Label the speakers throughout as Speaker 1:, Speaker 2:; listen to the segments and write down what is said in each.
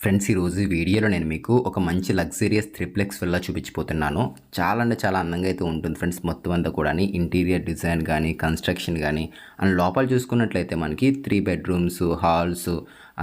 Speaker 1: Friends ఈరోజు వీడియోలో నేను మీకు ఒక మంచి లగ్జరియస్ త్రిప్లెక్స్ విల్లా చూపించిపోతున్నాను చాలా అంటే చాలా అందంగా అయితే ఉంటుంది ఫ్రెండ్స్ మొత్తం అంతా కూడా ఇంటీరియర్ డిజైన్ కానీ కన్స్ట్రక్షన్ కానీ అండ్ లోపల చూసుకున్నట్లయితే మనకి త్రీ బెడ్రూమ్స్ హాల్స్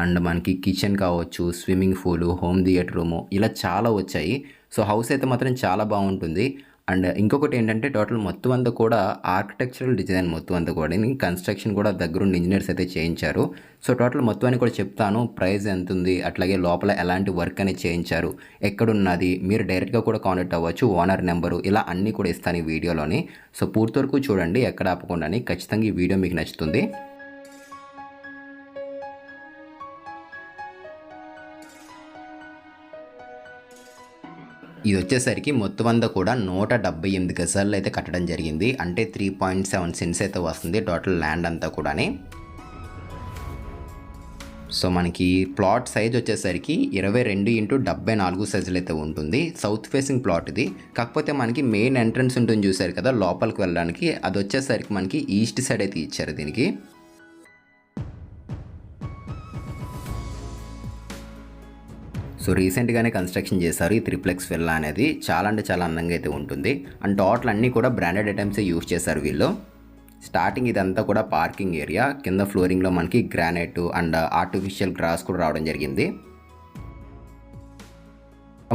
Speaker 1: అండ్ మనకి కిచెన్ కావచ్చు swimming pool home theatre room ఇలా చాలా వచ్చాయి. సో హౌస్ అయితే మాత్రం చాలా బాగుంటుంది. అండ్ ఇంకొకటి ఏంటంటే టోటల్ మొత్తం అంతా కూడా ఆర్కిటెక్చరల్ డిజైన్ మొత్తం అంతా కూడా కన్స్ట్రక్షన్ కూడా దగ్గరుండి ఇంజనీర్స్ అయితే చేయించారు. సో టోటల్ మొత్తాన్ని కూడా చెప్తాను ప్రైస్ ఎంత ఉంది అట్లాగే లోపల ఎలాంటి వర్క్ అనేది చేయించారు ఎక్కడున్నది మీరు డైరెక్ట్గా కూడా కాంటాక్ట్ అవ్వచ్చు ఓనర్ నెంబరు ఇలా అన్నీ కూడా ఇస్తాను ఈ వీడియోలోని. సో పూర్తి వరకు చూడండి ఎక్కడ ఆపకుండా ఖచ్చితంగా ఈ వీడియో మీకు నచ్చుతుంది. ఇది వచ్చేసరికి మొత్తం అంతా కూడా నూట డెబ్బై ఎనిమిది గజాల్లో అయితే కట్టడం జరిగింది. అంటే త్రీ పాయింట్ సెవెన్ సెన్స్ అయితే వస్తుంది టోటల్ ల్యాండ్ అంతా కూడాని. సో మనకి ప్లాట్ సైజ్ వచ్చేసరికి ఇరవై రెండు ఇంటూ డెబ్బై నాలుగు సైజులు అయితే ఉంటుంది. సౌత్ ఫేసింగ్ ప్లాట్ ఇది. కాకపోతే మనకి మెయిన్ ఎంట్రన్స్ ఉంటుంది చూసారు కదా లోపలికి వెళ్ళడానికి. అది వచ్చేసరికి మనకి ఈస్ట్ సైడ్ అయితే ఇచ్చారు దీనికి. సో రీసెంట్గానే కన్స్ట్రక్షన్ చేశారు ఈ త్రిప్లెక్స్ విల్లా అనేది. చాలా అంటే చాలా అందంగా అయితే ఉంటుంది. అండ్ టోటల్ అన్నీ కూడా బ్రాండెడ్ ఐటమ్సే యూజ్ చేశారు వీళ్ళు. స్టార్టింగ్ ఇదంతా కూడా పార్కింగ్ ఏరియా. కింద ఫ్లోరింగ్లో మనకి గ్రానైట్ అండ్ ఆర్టిఫిషియల్ గ్రాస్ కూడా రావడం జరిగింది.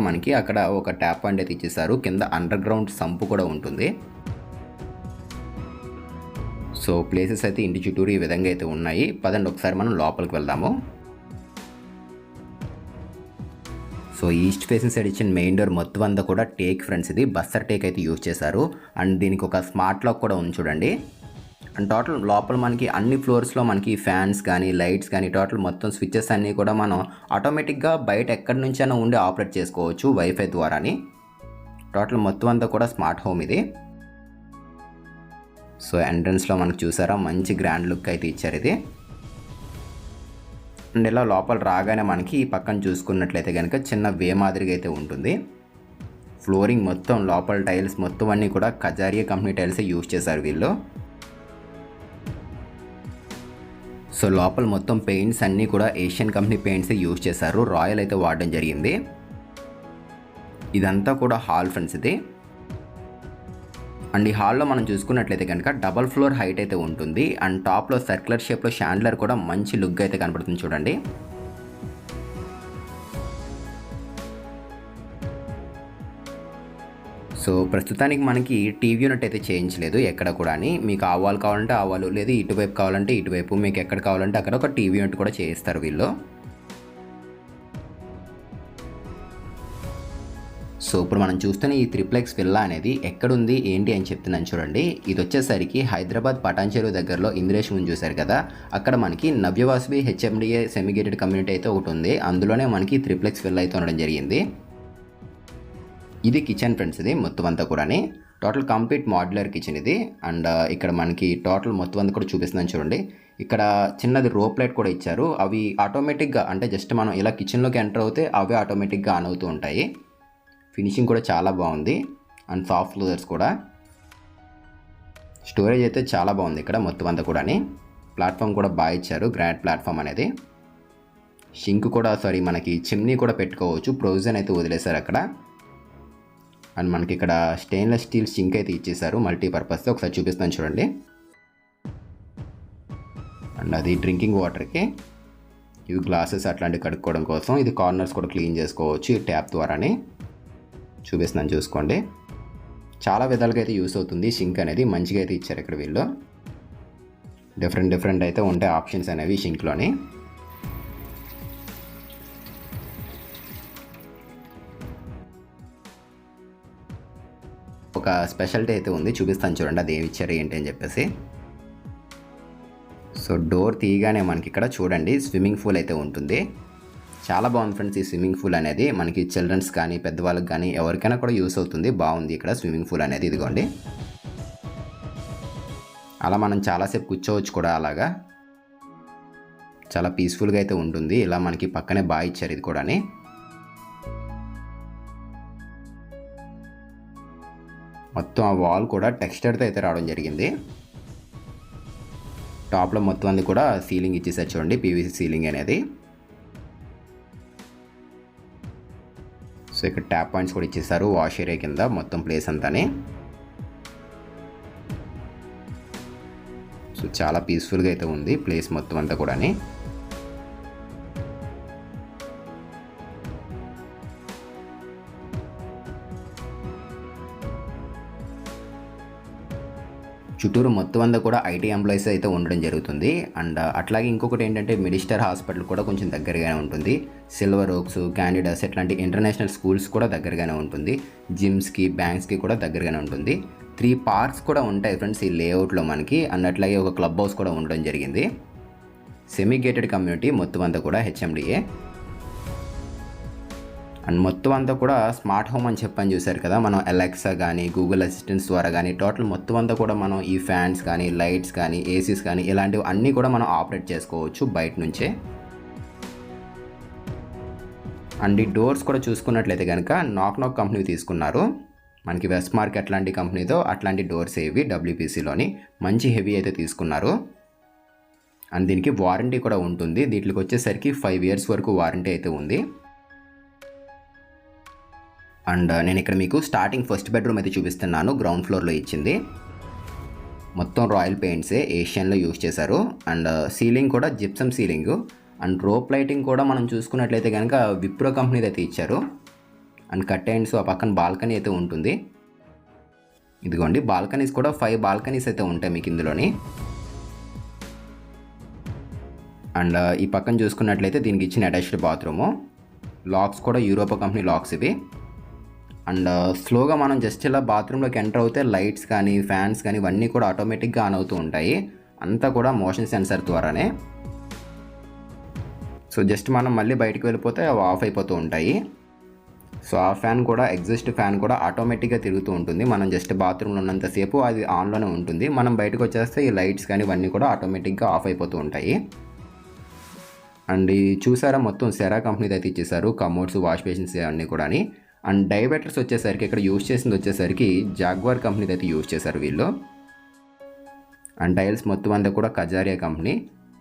Speaker 1: మనకి అక్కడ ఒక ట్యాప్ పాయింట్ అయితే ఇచ్చేసారు కింద అండర్ గ్రౌండ్ సంపు కూడా ఉంటుంది. సో ప్లేసెస్ అయితే ఇంటి చుట్టూరు ఈ విధంగా అయితే ఉన్నాయి. పదండి ఒకసారి మనం లోపలికి వెళ్దాము. సో ఈస్ట్ ఫేసింగ్ సైడ్ ఇచ్చిన మెయిన్ డోర్ మొత్తం అంతా కూడా టేక్ ఫ్రెండ్స్ ఇది. బస్సర్ టేక్ అయితే యూజ్ చేశారు. అండ్ దీనికి ఒక స్మార్ట్ లాక్ కూడా ఉంది చూడండి. అండ్ టోటల్ లోపల మనకి అన్ని ఫ్లోర్స్లో మనకి ఫ్యాన్స్ కానీ లైట్స్ కానీ టోటల్ మొత్తం స్విచ్చెస్ అన్నీ కూడా మనం ఆటోమేటిక్గా బయట ఎక్కడి నుంచైనా ఉండి ఆపరేట్ చేసుకోవచ్చు వైఫై ద్వారాని. టోటల్ మొత్తం అంతా కూడా స్మార్ట్ హోమ్ ఇది. సో ఎంట్రన్స్లో మనకు చూసారా? మంచి గ్రాండ్ లుక్ అయితే ఇచ్చారు ఇది. అండ్ ఇలా లోపల రాగానే మనకి ఈ పక్కన చూసుకున్నట్లయితే కనుక చిన్న వే మాదిరిగా అయితే ఉంటుంది. ఫ్లోరింగ్ మొత్తం లోపల టైల్స్ మొత్తం అన్నీ కూడా కజారియా కంపెనీ టైల్సే యూజ్ చేశారు వీళ్ళు. సో లోపల మొత్తం పెయింట్స్ అన్నీ కూడా ఏషియన్ కంపెనీ పెయింట్సే యూజ్ చేశారు. రాయల్ అయితే వాడడం జరిగింది. ఇదంతా కూడా హాల్ ఫ్రెండ్స్ ఇది. అండ్ ఈ హాల్లో మనం చూసుకున్నట్లయితే కనుక డబల్ ఫ్లోర్ హైట్ అయితే ఉంటుంది. అండ్ టాప్లో సర్క్యులర్ షేప్లో షాండ్లర్ కూడా మంచి లుక్ అయితే కనపడుతుంది చూడండి. సో ప్రస్తుతానికి మనకి టీవీ యూనిట్ అయితే చేయించలేదు ఎక్కడ కూడా అని. మీకు ఆ కావాలంటే ఆ లేదు ఇటువైపు కావాలంటే ఇటువైపు మీకు ఎక్కడ కావాలంటే అక్కడ ఒక టీవీ యూనిట్ కూడా చేయిస్తారు వీళ్ళు. సో ఇప్పుడు మనం చూస్తున్న ఈ త్రిప్లెక్స్ విల్లా అనేది ఎక్కడుంది ఏంటి అని చెప్తున్నాను చూడండి. ఇది వచ్చేసరికి హైదరాబాద్ పటాన్చెరు దగ్గరలో ఇంద్రేష్ ముందు చూశారు కదా. అక్కడ మనకి నవ్యవాసవి హెచ్ఎండిఏ సెమిగేటెడ్ కమ్యూనిటీ అయితే ఒకటి ఉంది. అందులోనే మనకి త్రిప్లెక్స్ విల్లా అయితే ఉండడం జరిగింది. ఇది కిచెన్ ఫ్రెండ్స్ ఇది మొత్తం అంతా కూడాని. టోటల్ కంప్లీట్ మాడ్యులర్ కిచెన్ ఇది. అండ్ ఇక్కడ మనకి టోటల్ మొత్తం అంతా కూడా చూపిస్తున్నాను చూడండి. ఇక్కడ చిన్నది రోప్ లైట్ కూడా ఇచ్చారు. అవి ఆటోమేటిక్గా అంటే జస్ట్ మనం ఇలా కిచెన్లోకి ఎంటర్ అవుతే అవే ఆటోమేటిక్గా ఆన్ అవుతూ ఉంటాయి. ఫినిషింగ్ కూడా చాలా బాగుంది. అండ్ సాఫ్ట్ లూజర్స్ కూడా. స్టోరేజ్ అయితే చాలా బాగుంది ఇక్కడ మొత్తం అంతా కూడా ప్లాట్ఫామ్ కూడా బాగా ఇచ్చారు. గ్రాండ్ ప్లాట్ఫామ్ అనేది. షింక్ కూడా సారీ మనకి చిమ్నీ కూడా పెట్టుకోవచ్చు. ప్రొవిజన్ అయితే వదిలేశారు అక్కడ. అండ్ మనకి ఇక్కడ స్టెయిన్లెస్ స్టీల్ షింక్ అయితే ఇచ్చేసారు మల్టీపర్పస్తో ఒకసారి చూపిస్తాను చూడండి. అండ్ అది డ్రింకింగ్ వాటర్కి ఇవి గ్లాసెస్ అట్లాంటివి కడుక్కోవడం కోసం. ఇది కార్నర్స్ కూడా క్లీన్ చేసుకోవచ్చు. ఈ ట్యాప్ ద్వారానే. చూపిస్తున్నాను చూసుకోండి. చాలా విధాలుగా అయితే యూస్ అవుతుంది. షింక్ అనేది మంచిగా అయితే ఇచ్చారు ఇక్కడ వీళ్ళు. డిఫరెంట్ డిఫరెంట్ అయితే ఉంటాయి ఆప్షన్స్ అనేవి షింక్లోని ఒక స్పెషాలిటీ అయితే ఉంది. చూపిస్తాను చూడండి అది ఏమి ఇచ్చారు ఏంటి అని చెప్పేసి. సో డోర్ తీయగానే మనకి ఇక్కడ చూడండి స్విమ్మింగ్ పూల్ అయితే ఉంటుంది. చాలా బాగుంది ఫ్రెండ్స్ ఈ స్విమ్మింగ్ పూల్ అనేది మనకి చిల్డ్రన్స్ కానీ పెద్దవాళ్ళకి కానీ ఎవరికైనా కూడా యూస్ అవుతుంది. బాగుంది ఇక్కడ స్విమ్మింగ్ పూల్ అనేది. ఇదిగోండి. అలా మనం చాలాసేపు కూర్చోవచ్చు కూడా అలాగా. చాలా పీస్ఫుల్గా అయితే ఉంటుంది. ఇలా మనకి పక్కనే బాగా ఇచ్చారు ఇది కూడా మొత్తం ఆ వాల్ కూడా టెక్స్చర్తో అయితే రావడం జరిగింది. టాప్లో మొత్తం అన్ని కూడా సీలింగ్ ఇచ్చేసారు చూడండి. పీవీసీ సీలింగ్ అనేది. సో ఇక్కడ ట్యాప్ పాయింట్స్ కూడా ఇచ్చేసారు వాష్ ఏరియా కింద మొత్తం ప్లేస్ అంతానే. సో చాలా పీస్ఫుల్గా అయితే ఉంది ప్లేస్ మొత్తం అంతా కూడాని. చుట్టూరు మొత్తం అంతా కూడా ఐటీ ఎంప్లాయీస్ అయితే ఉండడం జరుగుతుంది. అండ్ అట్లాగే ఇంకొకటి ఏంటంటే మిడిస్టర్ హాస్పిటల్ కూడా కొంచెం దగ్గరగానే ఉంటుంది. సిల్వర్ ఓక్స్ క్యాండిడాస్ ఇట్లాంటి ఇంటర్నేషనల్ స్కూల్స్ కూడా దగ్గరగానే ఉంటుంది. జిమ్స్కి బ్యాంక్స్కి కూడా దగ్గరగానే ఉంటుంది. త్రీ పార్క్స్ కూడా ఉంటాయి ఫ్రెండ్స్ ఈ లేఅవుట్లో మనకి. అన్నట్లాగే ఒక క్లబ్ హౌస్ కూడా ఉండడం జరిగింది. సెమీ గేటెడ్ కమ్యూనిటీ మొత్తం అంతా కూడా హెచ్ఎండిఏ. అండ్ మొత్తం అంతా కూడా స్మార్ట్ హోమ్ అని చెప్పని చూశారు కదా మనం అలెక్సా కానీ గూగుల్ అసిస్టెంట్స్ ద్వారా కానీ టోటల్ మొత్తం అంతా కూడా మనం ఈ ఫ్యాన్స్ కానీ లైట్స్ కానీ ఏసీస్ కానీ ఇలాంటివి అన్నీ కూడా మనం ఆపరేట్ చేసుకోవచ్చు బయట నుంచే. అండ్ ఈ డోర్స్ కూడా చూసుకున్నట్లయితే కనుక నాక్ నాక్ కంపెనీ తీసుకున్నారు. మనకి వెస్ట్ మార్క్ అట్లాంటి కంపెనీతో అట్లాంటి డోర్స్ ఏవి డబ్ల్యూపీసీలోని మంచి హెవీ అయితే తీసుకున్నారు. అండ్ దీనికి వారంటీ కూడా ఉంటుంది. దీంట్లోకి వచ్చేసరికి ఫైవ్ ఇయర్స్ వరకు వారంటీ అయితే ఉంది. అండ్ నేను ఇక్కడ మీకు స్టార్టింగ్ ఫస్ట్ బెడ్రూమ్ అయితే చూపిస్తున్నాను. గ్రౌండ్ ఫ్లోర్లో ఇచ్చింది. మొత్తం రాయల్ పెయింట్సే ఏషియన్లో యూజ్ చేశారు. అండ్ సీలింగ్ కూడా gypsum ceiling and rope lighting కూడా మనం చూసుకున్నట్లయితే కనుక విప్రో కంపెనీది అయితే ఇచ్చారు. అండ్ కట్టెన్స్ ఆ పక్కన బాల్కనీ అయితే ఉంటుంది. ఇదిగోండి బాల్కనీస్ కూడా ఫైవ్ బాల్కనీస్ అయితే ఉంటాయి మీకు ఇందులోని. అండ్ ఈ పక్కన చూసుకున్నట్లయితే దీనికి ఇచ్చిన అటాచ్డ్ బాత్రూము లాక్స్ కూడా యూరోపా కంపెనీ లాక్స్ ఇవి. అండ్ uh, స్లోగా మనం జస్ట్ ఇలా బాత్రూంలోకి ఎంటర్ అవుతే లైట్స్ కానీ ఫ్యాన్స్ కానీ ఇవన్నీ కూడా ఆటోమేటిక్గా ఆన్ అవుతూ ఉంటాయి. అంతా కూడా మోషన్ సెన్సర్ ద్వారానే. సో జస్ట్ మనం మళ్ళీ బయటికి వెళ్ళిపోతే అవి ఆఫ్ అయిపోతూ ఉంటాయి. సో ఆ ఫ్యాన్ కూడా ఎగ్జిస్ట్ ఫ్యాన్ కూడా ఆటోమేటిక్గా తిరుగుతూ ఉంటుంది. మనం జస్ట్ బాత్రూంలో ఉన్నంతసేపు అది ఆన్లోనే ఉంటుంది. మనం బయటకు వచ్చేస్తే ఈ లైట్స్ కానీ ఇవన్నీ కూడా ఆటోమేటిక్గా ఆఫ్ అయిపోతూ ఉంటాయి. అండ్ చూసారా మొత్తం సెరా కంపెనీది అయితే ఇచ్చేసారు. కమోడ్స్ వాష్ బేసిన్స్ అన్నీ కూడా అని అండ్ డైబెటర్స్ వచ్చేసరికి ఇక్కడ యూజ్ చేసింది వచ్చేసరికి జాగ్వార్ కంపెనీది అయితే యూజ్ చేశారు వీళ్ళు. అండ్ టైల్స్ మొత్తం అంతా కూడా Kajaria company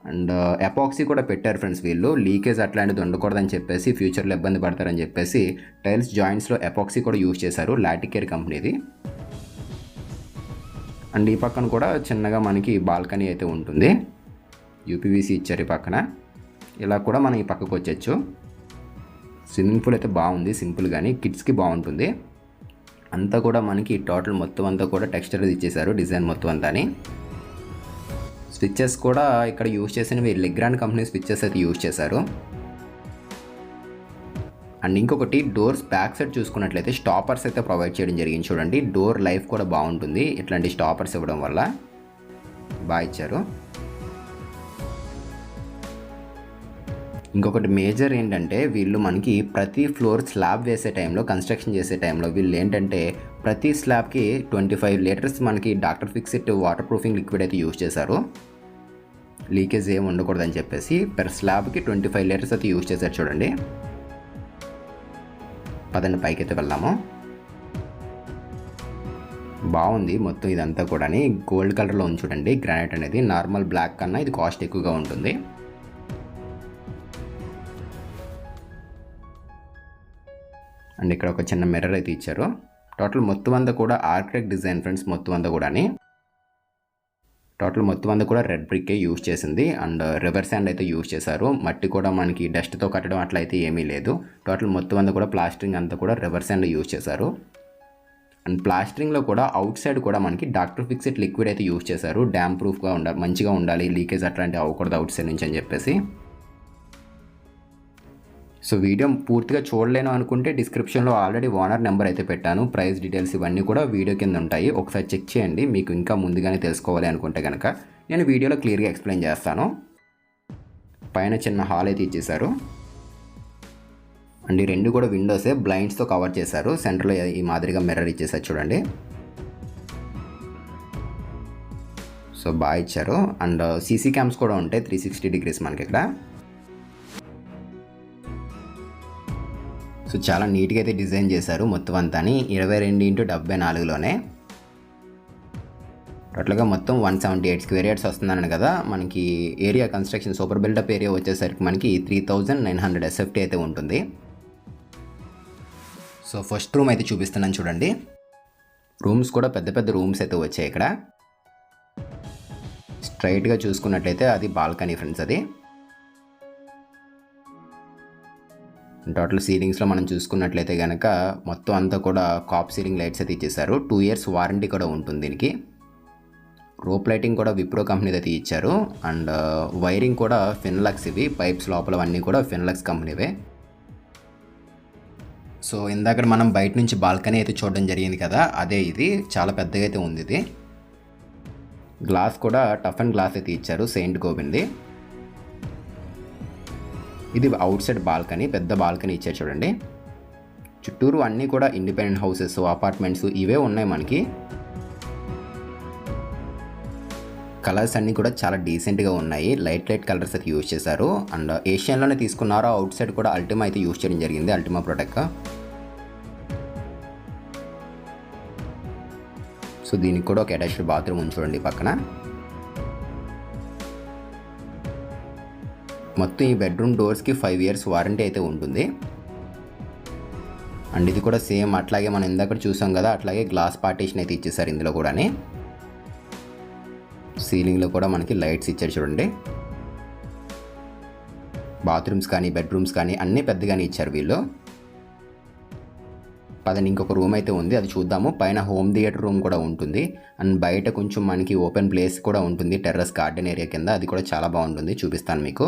Speaker 1: and uh, epoxy కూడా పెట్టారు ఫ్రెండ్స్ వీళ్ళు. లీకేజ్ అట్లాంటిది ఉండకూడదని చెప్పేసి ఫ్యూచర్లో ఇబ్బంది పడతారని చెప్పేసి టైల్స్ జాయింట్స్లో ఎపాక్సీ కూడా యూజ్ చేశారు లాటికేర్ కంపెనీది అండ్ ఈ పక్కన కూడా చిన్నగా మనకి బాల్కనీ అయితే ఉంటుంది. యూపీవీసీ ఇచ్చారు ఈ పక్కన. ఇలా కూడా మనం ఈ పక్కకు వచ్చేచ్చు స్విమ్మింగ్ పూల్ అయితే బాగుంది సింపుల్ కానీ కిడ్స్కి బాగుంటుంది. అంతా కూడా మనకి టోటల్ మొత్తం అంతా కూడా టెక్స్చర్ ఇచ్చేసారు డిజైన్ మొత్తం అంతాని. స్విచ్చెస్ కూడా ఇక్కడ యూజ్ చేసినవి లెగ్రాండ్ కంపెనీ స్విచ్చెస్ అయితే యూజ్ చేశారు. అండ్ ఇంకొకటి డోర్స్ బ్యాక్ సైడ్ చూసుకున్నట్లయితే స్టాపర్స్ అయితే ప్రొవైడ్ చేయడం జరిగింది చూడండి. డోర్ లైఫ్ కూడా బాగుంటుంది ఇట్లాంటి స్టాపర్స్ ఇవ్వడం వల్ల. బాగా ఇచ్చారు. ఇంకొకటి మేజర్ ఏంటంటే వీళ్ళు మనకి ప్రతి ఫ్లోర్ స్లాబ్ వేసే టైంలో కన్స్ట్రక్షన్ చేసే టైంలో వీళ్ళు ఏంటంటే ప్రతి స్లాబ్కి ట్వంటీ ఫైవ్ లీటర్స్ మనకి doctor fixed water proofing liquid అయితే యూజ్ చేశారు. లీకేజ్ ఏమి ఉండకూడదని చెప్పేసి పెర్ స్లాబ్కి ట్వంటీ ఫైవ్ లీటర్స్ అయితే యూజ్ చేశారు చూడండి. పదండి పైకి అయితే వెళ్దాము. బాగుంది మొత్తం ఇదంతా కూడా గోల్డ్ కలర్లో ఉంది చూడండి. గ్రానైట్ అనేది నార్మల్ బ్లాక్ కన్నా ఇది కాస్ట్ ఎక్కువగా ఉంటుంది. అండ్ ఇక్కడ ఒక చిన్న మిర్రర్ అయితే ఇచ్చారు. టోటల్ మొత్తం అంతా కూడా ఆర్కిటెక్ట్ డిజైన్ ఫ్రెండ్స్ మొత్తం అంతా కూడాని. టోటల్ మొత్తం అంతా కూడా రెడ్ బ్రిక్కే యూజ్ చేసింది. అండ్ రివర్ శాండ్ అయితే యూజ్ చేశారు. మట్టి కూడా మనకి డస్ట్తో కట్టడం అట్లయితే ఏమీ లేదు. టోటల్ మొత్తం అంతా కూడా ప్లాస్టరింగ్ అంతా కూడా రివర్ శాండ్ యూజ్ చేశారు. అండ్ ప్లాస్టరింగ్లో కూడా అవుట్ సైడ్ కూడా మనకి డాక్టర్ ఫిక్సెడ్ లిక్విడ్ అయితే యూజ్ చేశారు. డ్యామ్ ప్రూఫ్గా ఉండాలి మంచిగా ఉండాలి. లీకేజ్ అట్లాంటివి అవ్వకూడదు అవుట్ సైడ్ నుంచి అని చెప్పేసి. సో వీడియో పూర్తిగా చూడలేను అనుకుంటే డిస్క్రిప్షన్లో ఆల్రెడీ ఓనర్ నెంబర్ అయితే పెట్టాను. ప్రైస్ డీటెయిల్స్ ఇవన్నీ కూడా వీడియో కింద ఉంటాయి. ఒకసారి చెక్ చేయండి. మీకు ఇంకా ముందుగానే తెలుసుకోవాలి అనుకుంటే కనుక నేను వీడియోలో క్లియర్గా ఎక్స్ప్లెయిన్ చేస్తాను. పైన చిన్న హాల్ అయితే ఇచ్చేశారు. అండ్ ఈ రెండు కూడా విండోసే బ్లైండ్స్తో కవర్ చేశారు. సెంటర్లో ఈ మాదిరిగా మిర్రర్ ఇచ్చేసారు చూడండి. సో బాగా ఇచ్చారు. అండ్ సీసీ క్యామ్స్ కూడా ఉంటాయి. త్రీ సిక్స్టీ డిగ్రీస్ మనకి ఇక్కడ. సో చాలా నీట్గా అయితే డిజైన్ చేశారు మొత్తం అంతాని ఇరవై రెండు ఇంటూ డెబ్బై నాలుగులోనే. టోటల్గా మొత్తం one seventy eight square yards వస్తుందన్నాను కదా మనకి area construction super buildup area వచ్చేసరికి మనకి three thousand nine hundred SFT అయితే ఉంటుంది. సో ఫస్ట్ రూమ్ అయితే చూపిస్తున్నాను చూడండి. రూమ్స్ కూడా పెద్ద పెద్ద రూమ్స్ అయితే వచ్చాయి ఇక్కడ. స్ట్రైట్గా చూసుకున్నట్లయితే అది బాల్కనీ ఫ్రెండ్స్ అది. టోటల్ సీలింగ్స్లో మనం చూసుకున్నట్లయితే కనుక మొత్తం అంతా కూడా కాప్ సీలింగ్ లైట్స్ అయితే ఇచ్చేసారు టూ ఇయర్స్ వారంటీ కూడా ఉంటుంది దీనికి. రోప్ లైటింగ్ కూడా విప్రో కంపెనీ అయితే ఇచ్చారు అండ్ వైరింగ్ కూడా ఫిన్లక్స్ ఇవి. పైప్స్ లోపల అన్నీ కూడా ఫిన్లక్స్ కంపెనీవే. సో ఇందాక మనం బయట నుంచి బాల్కనీ అయితే చూడడం జరిగింది కదా అదే ఇది. చాలా పెద్దగా అయితే ఉంది ఇది. గ్లాస్ కూడా టఫ్ అండ్ గ్లాస్ అయితే ఇచ్చారు సెయింట్ గోబింది ఇది అవుట్ సైడ్ బాల్కనీ పెద్ద బాల్కనీ ఇచ్చారు చూడండి. చుట్టూరు అన్నీ కూడా ఇండిపెండెంట్ హౌసెస్ అపార్ట్మెంట్స్ ఇవే ఉన్నాయి మనకి. కలర్స్ అన్నీ కూడా చాలా డీసెంట్గా ఉన్నాయి. లైట్ లైట్ కలర్స్ అయితే యూజ్ చేశారు. అండ్ ఏషియన్లోనే తీసుకున్నారు అవుట్ సైడ్ కూడా అల్టిమా అయితే యూజ్ చేయడం జరిగింది అల్టిమా ప్రొడక్ట్ సో దీనికి కూడా ఒక అటాచ్డ్ బాత్రూమ్ ఉంచుకోండి చూడండి పక్కన. మొత్తం ఈ బెడ్రూమ్ డోర్స్కి ఫైవ్ ఇయర్స్ వారంటీ అయితే ఉంటుంది. అండ్ ఇది కూడా సేమ్ అట్లాగే మనం ఇందాక చూసాం కదా అట్లాగే గ్లాస్ పార్టీషన్ అయితే ఇచ్చేసారు ఇందులో కూడాని. సీలింగ్లో కూడా మనకి లైట్స్ ఇచ్చారు చూడండి. బాత్రూమ్స్ కానీ బెడ్రూమ్స్ కానీ అన్నీ పెద్దగానే ఇచ్చారు వీళ్ళు. పదని ఇంకొక రూమ్ అయితే ఉంది అది చూద్దాము. పైన హోమ్ థియేటర్ రూమ్ కూడా ఉంటుంది. అండ్ బయట కొంచెం మనకి ఓపెన్ ప్లేస్ కూడా ఉంటుంది టెర్రస్ గార్డెన్ ఏరియా కింద. అది కూడా చాలా బాగుంటుంది చూపిస్తాను మీకు.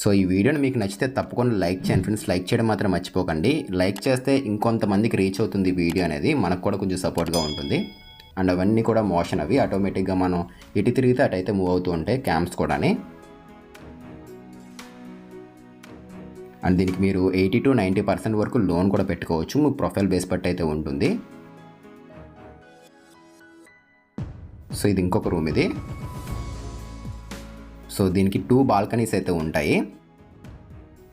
Speaker 1: సో ఈ వీడియోని మీకు నచ్చితే తప్పకుండా లైక్ చేయండి ఫ్రెండ్స్. లైక్ చేయడం మాత్రం మర్చిపోకండి. లైక్ చేస్తే ఇంకొంతమందికి రీచ్ అవుతుంది ఈ వీడియో అనేది. మనకు కూడా కొంచెం సపోర్ట్గా ఉంటుంది. అండ్ అవన్నీ కూడా మోషన్ అవి. ఆటోమేటిక్గా మనం ఇటు తిరిగితే అటైతే మూవ్ అవుతూ ఉంటాయి క్యాంప్స్ కూడాని. అండ్ దీనికి మీరు ఎయిటీ టు నైంటీ పర్సెంట్ వరకు లోన్ కూడా పెట్టుకోవచ్చు. మీ ప్రొఫైల్ బేస్ పట్టి అయితే ఉంటుంది. సో ఇది ఇంకొక రూమ్ ఇది. సో దీనికి టూ బాల్కనీస్ అయితే ఉంటాయి.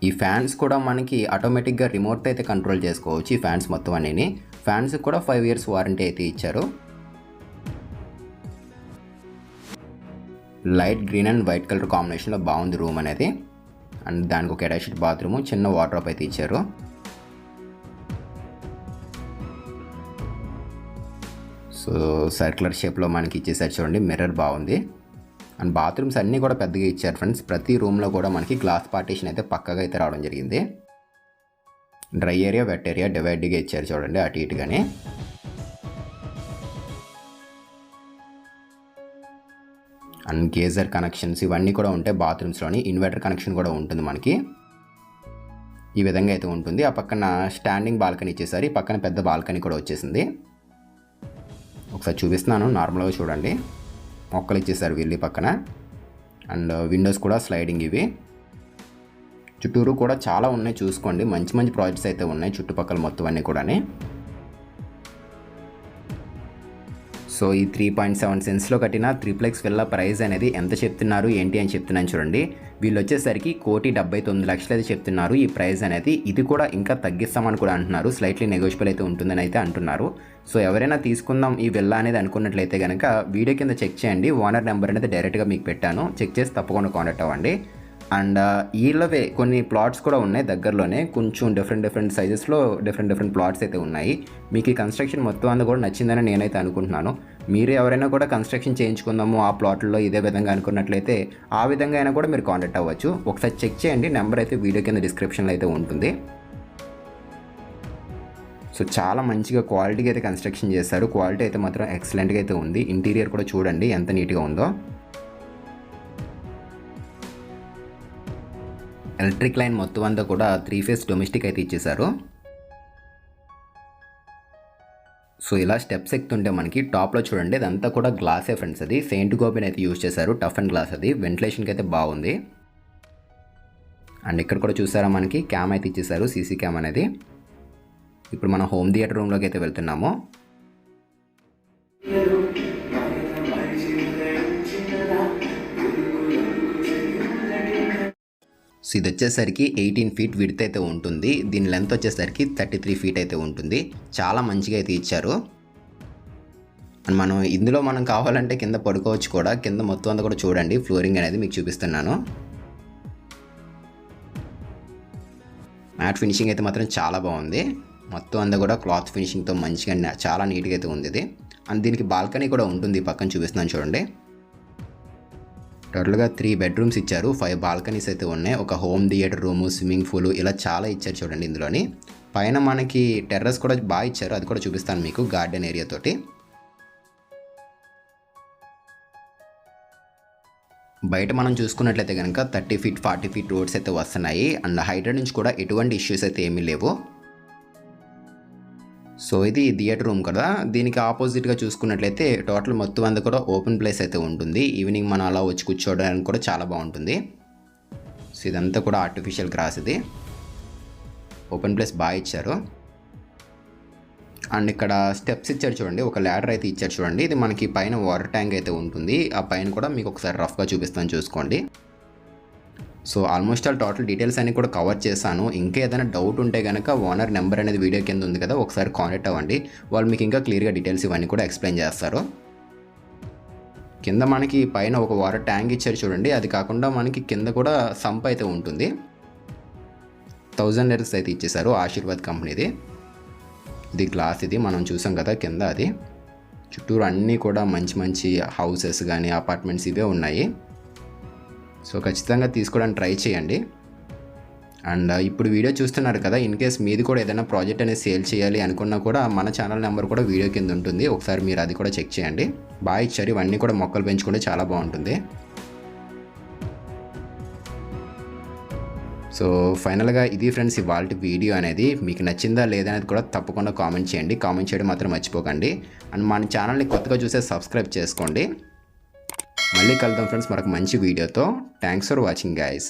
Speaker 1: ఈ ఫ్యాన్స్ కూడా మనకి ఆటోమేటిక్గా రిమోట్ అయితే కంట్రోల్ చేసుకోవచ్చు ఈ ఫ్యాన్స్ మొత్తం అన్నీ. ఫ్యాన్స్ కూడా ఫైవ్ ఇయర్స్ వారంటీ అయితే ఇచ్చారు. Light green and white colour కాంబినేషన్లో బాగుంది రూమ్ అనేది. అండ్ దానికి ఒక అటాచ్డ్ బాత్రూమ్ చిన్న వాటర్ అయితే ఇచ్చారు. సో సర్క్యులర్ షేప్లో మనకి ఇచ్చేసారు చూడండి మిర్రర్ బాగుంది. అండ్ బాత్రూమ్స్ అన్నీ కూడా పెద్దగా ఇచ్చారు ఫ్రెండ్స్. ప్రతి రూమ్లో కూడా మనకి గ్లాస్ పార్టీషన్ అయితే పక్కగా అయితే రావడం జరిగింది. డ్రై ఏరియా వెట్ ఏరియా డివైడ్గా ఇచ్చారు చూడండి అటు ఇటుగానే. అండ్ గేజర్ కనెక్షన్స్ ఇవన్నీ కూడా ఉంటాయి బాత్రూమ్స్లోని ఇన్వర్టర్ కనెక్షన్ కూడా ఉంటుంది మనకి. ఈ విధంగా అయితే ఉంటుంది. ఆ పక్కన స్టాండింగ్ బాల్కనీ ఇచ్చేసరి. పక్కన పెద్ద బాల్కనీ కూడా వచ్చేసింది. ఒకసారి చూపిస్తున్నాను నార్మల్గా చూడండి. మొక్కలు ఇచ్చేసారు వెళ్ళి పక్కన. అండ్ విండోస్ కూడా స్లైడింగ్ ఇవి. చుట్టూరు కూడా చాలా ఉన్నాయి చూసుకోండి. మంచి మంచి ప్రాజెక్ట్స్ అయితే ఉన్నాయి చుట్టుపక్కల మొత్తం అన్నీ కూడా సో ఈ త్రీ పాయింట్ సెవెన్ సెన్స్లో కట్టిన త్రిప్లెక్స్ విల్లా ప్రైస్ అనేది ఎంత చెప్తున్నారు ఏంటి అని చెప్తున్నాను చూడండి. వీళ్ళు వచ్చేసరికి కోటి డెబ్బై తొమ్మిది లక్షలు అయితే చెప్తున్నారు. ఈ ప్రైస్ అనేది ఇది కూడా ఇంకా తగ్గిస్తామని కూడా అంటున్నారు. స్లైట్లీ నెగోషియబుల్ అయితే ఉంటుందని అయితే అంటున్నారు. సో ఎవరైనా తీసుకుందాం ఈ విల్లా అనేది అనుకున్నట్లయితే కనుక వీడియో కింద చెక్ చేయండి. ఓనర్ నెంబర్ అనేది డైరెక్ట్గా మీకు పెట్టాను. చెక్ చేసి తప్పకుండా కాంటాక్ట్ అవ్వండి. అండ్ వీళ్ళవే కొన్ని ప్లాట్స్ కూడా ఉన్నాయి దగ్గరలోనే. కొంచెం డిఫరెంట్ డిఫరెంట్ సైజెస్లో డిఫరెంట్ డిఫరెంట్ ప్లాట్స్ అయితే ఉన్నాయి. మీకు ఈ కన్స్ట్రక్షన్ మొత్తం అంతా కూడా నచ్చిందని నేనైతే అనుకుంటున్నాను. మీరు ఎవరైనా కూడా కన్స్ట్రక్షన్ చేయించుకుందాము ఆ ప్లాట్లో ఇదే విధంగా అనుకున్నట్లయితే ఆ విధంగా అయినా కూడా మీరు కాంటాక్ట్ అవ్వచ్చు. ఒకసారి చెక్ చేయండి. నెంబర్ అయితే వీడియో కింద డిస్క్రిప్షన్లో అయితే ఉంటుంది. సో చాలా మంచిగా క్వాలిటీగా అయితే కన్స్ట్రక్షన్ చేశారు. క్వాలిటీ అయితే మాత్రం ఎక్సలెంట్గా అయితే ఉంది. ఇంటీరియర్ కూడా చూడండి ఎంత నీట్గా ఉందో. ఎలక్ట్రిక్ లైన్ మొత్తం అంతా కూడా త్రీ ఫేస్ డొమెస్టిక్ అయితే ఇచ్చేశారు. సో ఇలా స్టెప్స్ ఎక్కుతుంటే మనకి టాప్లో చూడండి ఇదంతా కూడా గ్లాసే ఫ్రెండ్స్ అది. సెయింట్ గోబిన్ అయితే యూజ్ చేశారు టఫ్ అండ్ గ్లాస్ అది. వెంటిలేషన్కి అయితే బాగుంది. అండ్ ఇక్కడ కూడా చూసారా మనకి క్యామ్ అయితే ఇచ్చేసారు సీసీ క్యామ్ అనేది. ఇప్పుడు మనం హోమ్ థియేటర్ రూమ్లోకి అయితే వెళ్తున్నాము. సో ఇది వచ్చేసరికి ఎయిటీన్ ఫీట్ విడ్త్ అయితే ఉంటుంది. దీని లెంత్ వచ్చేసరికి థర్టీ త్రీ ఫీట్ అయితే ఉంటుంది. చాలా మంచిగా అయితే ఇచ్చారు. అండ్ మనం ఇందులో మనం కావాలంటే కింద పడుకోవచ్చు కూడా. కింద మొత్తం అంతా కూడా చూడండి. ఫ్లోరింగ్ అనేది మీకు చూపిస్తున్నాను. మ్యాట్ ఫినిషింగ్ అయితే మాత్రం చాలా బాగుంది. మొత్తం అంతా కూడా క్లాత్ ఫినిషింగ్తో మంచిగా చాలా నీట్గా అయితే ఉంది ఇది. అండ్ దీనికి బాల్కనీ కూడా ఉంటుంది పక్కన చూపిస్తున్నాను చూడండి. టోటల్గా త్రీ బెడ్రూమ్స్ ఇచ్చారు. ఫైవ్ బాల్కనీస్ అయితే ఉన్నాయి. ఒక home theatre room swimming pool ఇలా చాలా ఇచ్చారు చూడండి ఇందులోని. పైన మనకి టెర్రస్ కూడా బాగా ఇచ్చారు. అది కూడా చూపిస్తాను మీకు గార్డెన్ ఏరియా తోటి. బయట మనం చూసుకున్నట్లయితే కనుక thirty feet forty feet roads అయితే వస్తున్నాయి. అండ్ హైడ్రా నుంచి కూడా ఎటువంటి ఇష్యూస్ అయితే ఏమీ లేవు. సో ఇది థియేటర్ రూమ్ కదా. దీనికి ఆపోజిట్గా చూసుకున్నట్లయితే టోటల్ మొత్తం అంతా కూడా ఓపెన్ ప్లేస్ అయితే ఉంటుంది. ఈవినింగ్ మనం అలా వచ్చి కూర్చోవడానికి కూడా చాలా బాగుంటుంది. సో ఇదంతా కూడా ఆర్టిఫిషియల్ గ్రాస్ ఇది. ఓపెన్ ప్లేస్ బాగా ఇచ్చారు. అండ్ ఇక్కడ స్టెప్స్ ఇచ్చారు చూడండి. ఒక ల్యాడర్ అయితే ఇచ్చారు చూడండి. ఇది మనకి పైన వాటర్ ట్యాంక్ అయితే ఉంటుంది. ఆ పైన కూడా మీకు ఒకసారి రఫ్గా చూపిస్తాను చూసుకోండి. So almost all total details అన్ని కూడా కవర్ చేశాను. ఇంకా ఏదైనా డౌట్ ఉంటే కనుక ఓనర్ నెంబర్ అనేది వీడియో కింద ఉంది కదా ఒకసారి కాంటాక్ట్ అవ్వండి. వాళ్ళు మీకు ఇంకా క్లియర్గా డీటెయిల్స్ ఇవన్నీ కూడా ఎక్స్ప్లెయిన్ చేస్తారు. కింద మనకి పైన ఒక వాటర్ ట్యాంక్ ఇచ్చారు చూడండి. అది కాకుండా మనకి కింద కూడా సంప్ అయితే ఉంటుంది. థౌజండ్ లీటర్స్ అయితే ఇచ్చేసారు ఆశీర్వాద్ కంపెనీది. ఇది గ్లాస్ ఇది మనం చూసాం కదా కింద అది. చుట్టూరు అన్నీ కూడా మంచి మంచి హౌసెస్ కానీ అపార్ట్మెంట్స్ ఇవే ఉన్నాయి. సో ఖచ్చితంగా తీసుకోవడానికి ట్రై చేయండి. అండ్ ఇప్పుడు వీడియో చూస్తున్నారు కదా ఇన్ కేస్ మీది కూడా ఏదైనా ప్రాజెక్ట్ అనేది సేల్ చేయాలి అనుకున్నా కూడా మన ఛానల్ నెంబర్ కూడా వీడియో కింద ఉంటుంది. ఒకసారి మీరు అది కూడా చెక్ చేయండి. బాగా ఇచ్చారు ఇవన్నీ కూడా మొక్కలు పెంచుకుంటే చాలా బాగుంటుంది. సో ఫైనల్గా ఇది ఫ్రెండ్స్ ఇవాళ వీడియో అనేది. మీకు నచ్చిందా లేదా అనేది కూడా తప్పకుండా కామెంట్ చేయండి. కామెంట్ చేయడం మాత్రం మర్చిపోకండి. అండ్ మన ఛానల్ని కొత్తగా చూసే సబ్స్క్రైబ్ చేసుకోండి. మళ్ళీ కలుద్దాం ఫ్రెండ్స్ మరొక మంచి వీడియోతో. Thanks for watching guys